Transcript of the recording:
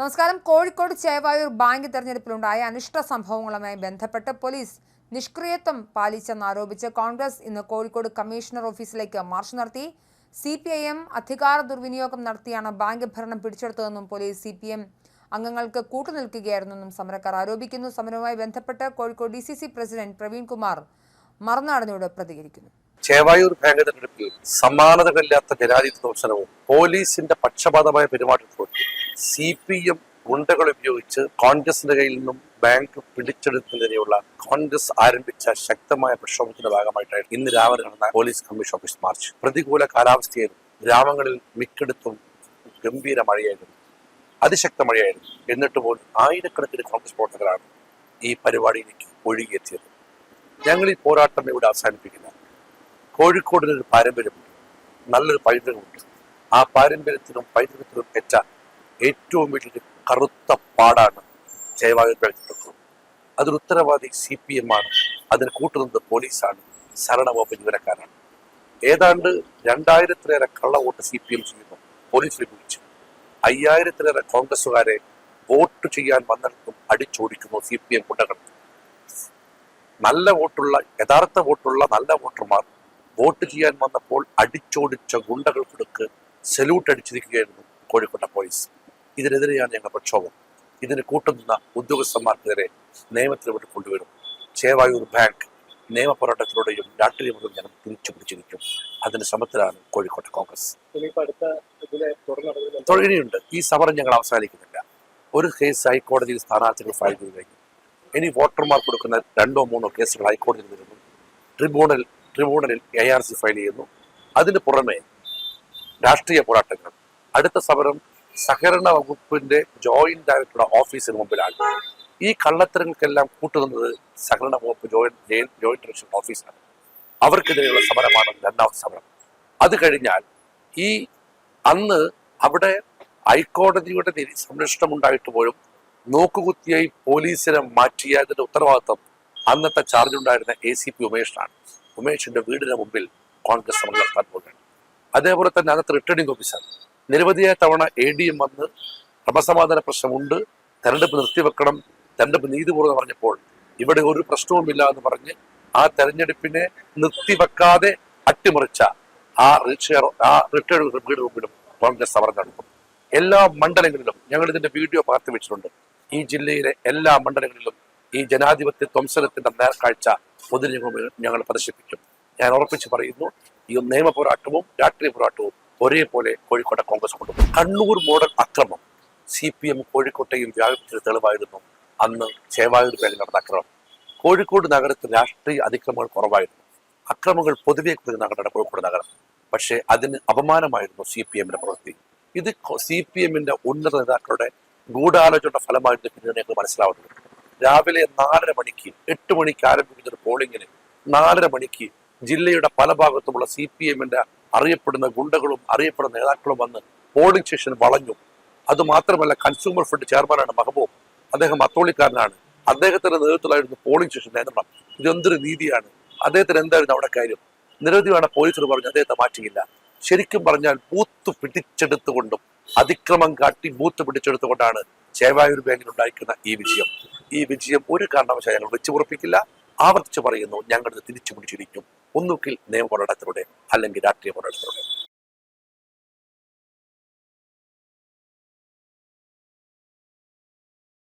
നമസ്കാരം. കോഴിക്കോട് ചേവായൂർ ബാങ്ക് തെരഞ്ഞെടുപ്പിലുണ്ടായ അനിഷ്ട സംഭവങ്ങളുമായി ബന്ധപ്പെട്ട് പോലീസ് നിഷ്ക്രിയത്വം പാലിച്ചെന്നാരോപിച്ച് കോൺഗ്രസ് ഇന്ന് കോഴിക്കോട് കമ്മീഷണർ ഓഫീസിലേക്ക് മാർച്ച് നടത്തി. സി പി ഐ എം അധികാര ദുർവിനിയോഗം നടത്തിയാണ് ബാങ്ക് ഭരണം പിടിച്ചെടുത്തതെന്നും പോലീസ് സി പി എം അംഗങ്ങൾക്ക് കൂട്ടുനിൽക്കുകയായിരുന്നെന്നും സമരക്കാർ ആരോപിക്കുന്നു. സമരവുമായി ബന്ധപ്പെട്ട് Kozhikode D C C president Praveen Kumar മറുനാടനോട് പ്രതികരിക്കുന്നു. ചേവായൂർ ബാങ്ക് തെരഞ്ഞെടുപ്പിൽ സമാനതകളില്ലാത്ത ജനാധിപത്യ ദർശനവും പോലീസിന്റെ പക്ഷപാതമായ പെരുമാറ്റത്തോട് സി പി എം ഗുണ്ടകൾ ഉപയോഗിച്ച് കോൺഗ്രസിന്റെ കയ്യിൽ നിന്നും ബാങ്ക് പിടിച്ചെടുക്കുന്നതിനെയുള്ള കോൺഗ്രസ് ആരംഭിച്ച ശക്തമായ പ്രക്ഷോഭത്തിന്റെ ഭാഗമായിട്ടാണ് ഇന്ന് രാവിലെ നടന്ന പോലീസ് കമ്മീഷൻ ഓഫീസ് മാർച്ച്. പ്രതികൂല കാലാവസ്ഥയായിരുന്നു. ഗ്രാമങ്ങളിൽ മിക്കടുത്തും ഗംഭീര മഴയായിരുന്നു. അതിശക്ത മഴയായിരുന്നു. എന്നിട്ട് പോലും ആയിരക്കണക്കിന് കോൺഗ്രസ് പ്രവർത്തകരാണ് ഈ പരിപാടിയിലേക്ക് ഒഴുകിയെത്തിയത്. ഞങ്ങൾ ഈ പോരാട്ടം ഇവിടെ അവസാനിപ്പിക്കില്ല. കോഴിക്കോടിനൊരു പാരമ്പര്യമുണ്ട്. നല്ലൊരു പൈതൃകമുണ്ട്. ആ പാരമ്പര്യത്തിനും പൈതൃകത്തിനും ഏറ്റ ഏറ്റവും വലിയൊരു കറുത്ത പാടാണ് ജയവായു പ്രവർത്തിക്കുന്നത് അതിന് ഉത്തരവാദി സി പി എം ആണ്. അതിന് കൂട്ടുന്നത് പോലീസാണ്. ശരണവകുപ്പ് ജീവനക്കാരാണ്. ഏതാണ്ട് രണ്ടായിരത്തിലേറെ കള്ള വോട്ട് സി പി എം ചെയ്യുന്നു പോലീസ് ലഭിച്ചു അയ്യായിരത്തിലേറെ കോൺഗ്രസുകാരെ വോട്ട് ചെയ്യാൻ വന്നിടത്തും അടിച്ചോടിക്കുന്നു സി പി എം ഗുണ്ടകൾ. നല്ല വോട്ടുള്ള യഥാർത്ഥ വോട്ടുള്ള നല്ല വോട്ടർമാർ വോട്ട് ചെയ്യാൻ വന്നപ്പോൾ അടിച്ചോടിച്ച ഗുണ്ടകൾക്കൊടുക്ക് സല്യൂട്ട് അടിച്ചിരിക്കുകയായിരുന്നു കോഴിക്കോട്ടെ പോലീസ്. ഇതിനെതിരെയാണ് ഞങ്ങൾ പ്രക്ഷോഭം. ഇതിന് കൂട്ടുനിന്ന ഉദ്യോഗസ്ഥന്മാർക്കെതിരെ നിയമത്തിലോട്ട് കൊണ്ടുവരും. ചേവായൂർ ബാങ്ക് നിയമ പോരാട്ടത്തിലൂടെയും രാഷ്ട്രീയമുള്ള ജനം തിരിച്ചു പിടിച്ചിരിക്കും അതിന് ശ്രമത്തിലാണ് കോഴിക്കോട്ടെ കോൺഗ്രസ്. തൊഴിലുണ്ട് ഈ സമരം ഞങ്ങൾ അവസാനിക്കുന്നില്ല. ഒരു കേസ് ഹൈക്കോടതിയിൽ സ്ഥാനാർത്ഥികൾ ഫയൽ ചെയ്ത് കഴിഞ്ഞു. ഇനി വോട്ടർമാർ കൊടുക്കുന്ന രണ്ടോ മൂന്നോ കേസുകൾ ഹൈക്കോടതിയിൽ വരുന്നു ട്രിബ്യൂണൽ ട്രിബ്യൂണലിൽ എ ആർ സി ഫയൽ ചെയ്യുന്നു. അതിന് പുറമെ രാഷ്ട്രീയ പോരാട്ടങ്ങൾ. അടുത്ത സമരം സഹകരണ വകുപ്പിന്റെ ജോയിന്റ് ഡയറക്ടറുടെ ഓഫീസിന് മുമ്പിലാണ്. ഈ കള്ളത്തരങ്ങൾക്കെല്ലാം കൂട്ടുനിന്നത് സഹകരണ വകുപ്പ് ജോയിന്റ് ജോയിന്റ് ഡയറക്ടർ ഓഫീസാണ് അവർക്കെതിരെയുള്ള സമരമാണ് രണ്ടാമത്തെ സമരം. അത് കഴിഞ്ഞാൽ ഈ അന്ന് അവിടെ ഹൈക്കോടതിയുടെ നിരീ- സംരക്ഷണം ഉണ്ടായിട്ട് പോലും നോക്കുകുത്തിയായി പോലീസിനെ മാറ്റിയതിന്റെ ഉത്തരവാദിത്വം അന്നത്തെ ചാർജ് ഉണ്ടായിരുന്ന എ സി പി ഉമേഷിനാണ്. ഉമേഷിന്റെ വീടിന് മുമ്പിൽ കോൺഗ്രസ് സമരം നടത്താൻ പോകുകയാണ് അതേപോലെ തന്നെ അന്നത്തെ റിട്ടേണിംഗ് ഓഫീസർ നിരവധിയായ തവണ എ ഡി എം വന്ന് ക്രമസമാധാന പ്രശ്നമുണ്ട്. തെരഞ്ഞെടുപ്പ് നിർത്തിവെക്കണം. തെരഞ്ഞെടുപ്പ് നീതിപൂർവം പറഞ്ഞപ്പോൾ ഇവിടെ ഒരു പ്രശ്നവുമില്ല എന്ന് പറഞ്ഞ് ആ തെരഞ്ഞെടുപ്പിനെ നിർത്തിവെക്കാതെ അട്ടിമറിച്ച ആ റിക്ഷയർ ആ റിട്ടയർഡ് വീട് മുമ്പിലും കോൺഗ്രസ് സമരം നടത്തും എല്ലാ മണ്ഡലങ്ങളിലും ഞങ്ങൾ ഇതിന്റെ വീഡിയോ പകർത്തി വെച്ചിട്ടുണ്ട്. ഈ ജില്ലയിലെ എല്ലാ മണ്ഡലങ്ങളിലും ഈ ജനാധിപത്യ ധ്വംസനത്തിന്റെ നേർക്കാഴ്ച പൊതുജനങ്ങൾ ഞങ്ങൾ പ്രദർശിപ്പിക്കും. ഞാൻ ഉറപ്പിച്ച് പറയുന്നു ഈ നിയമ പോരാട്ടവും രാഷ്ട്രീയ പോരാട്ടവും ഒരേപോലെ കോഴിക്കോട്ടെ കോൺഗ്രസ് കൊണ്ടുപോകും കണ്ണൂർ മോഡൽ അക്രമം. സി പി എം കോഴിക്കോട്ടെയും വ്യാപിച്ചൊരു തെളിവായിരുന്നു. അന്ന് ചേവായൂർ പേരിൽ നടന്ന അക്രമം. കോഴിക്കോട് നഗരത്തിൽ രാഷ്ട്രീയ അതിക്രമങ്ങൾ കുറവായിരുന്നു. അക്രമങ്ങൾ പൊതുവെ നഗരമാണ് കോഴിക്കോട് നഗരം. പക്ഷേ അതിന് അപമാനമായിരുന്നു സി പി എമ്മിന്റെ പ്രവൃത്തി. ഇത് സി പി എമ്മിന്റെ ഉന്നത നേതാക്കളുടെ ഗൂഢാലോചനയുടെ ഫലമായിട്ട് പിന്നീട് ഞങ്ങൾക്ക് മനസ്സിലാവുന്നുണ്ട് രാവിലെ നാലര മണിക്ക് എട്ട് മണിക്ക് ആരംഭിക്കുന്ന ഒരു പോളിങ്ങിന് നാലര മണിക്ക് ജില്ലയുടെ പല ഭാഗത്തുമുള്ള സി പി എമ്മിന്റെ അറിയപ്പെടുന്ന ഗുണ്ടകളും അറിയപ്പെടുന്ന നേതാക്കളും വന്ന് പോളിംഗ് സ്റ്റേഷൻ വളഞ്ഞു. അത് മാത്രമല്ല കൺസ്യൂമർ ഫെഡ് ചെയർമാനാണ് മഹബൂബ്. അദ്ദേഹം അത്തോളിക്കാരനാണ്. അദ്ദേഹത്തിന്റെ നേതൃത്വത്തിലായിരുന്നു പോളിംഗ് സ്റ്റേഷൻ നിയന്ത്രണം. ഇതെന്തൊരു നീതിയാണ് അദ്ദേഹത്തിന് എന്തായിരുന്നു അവിടെ കാര്യം? നിരവധിയാണ് പോലീസർ പറഞ്ഞു അദ്ദേഹത്തെ മാറ്റിയില്ല. ശരിക്കും പറഞ്ഞാൽ ബൂത്ത് പിടിച്ചെടുത്തുകൊണ്ടും അതിക്രമം കാട്ടി ബൂത്ത് പിടിച്ചെടുത്തുകൊണ്ടാണ് ചേവായൂർ ബാങ്കിൽ ഉണ്ടായിരിക്കുന്ന ഈ വിജയം. ഈ വിജയം ഒരു കാരണവശാലും ഞങ്ങൾ വെച്ചു ഉറപ്പിക്കില്ല ആവർത്തിച്ച് പറയുന്നു ഞങ്ങളുടെ തിരിച്ചു പിടിച്ചിരിക്കും. ഒന്നുകിൽ നിയമ പോരാട്ടത്തിലൂടെ അല്ലെങ്കിൽ രാഷ്ട്രീയ പോരാട്ടത്തിലൂടെ.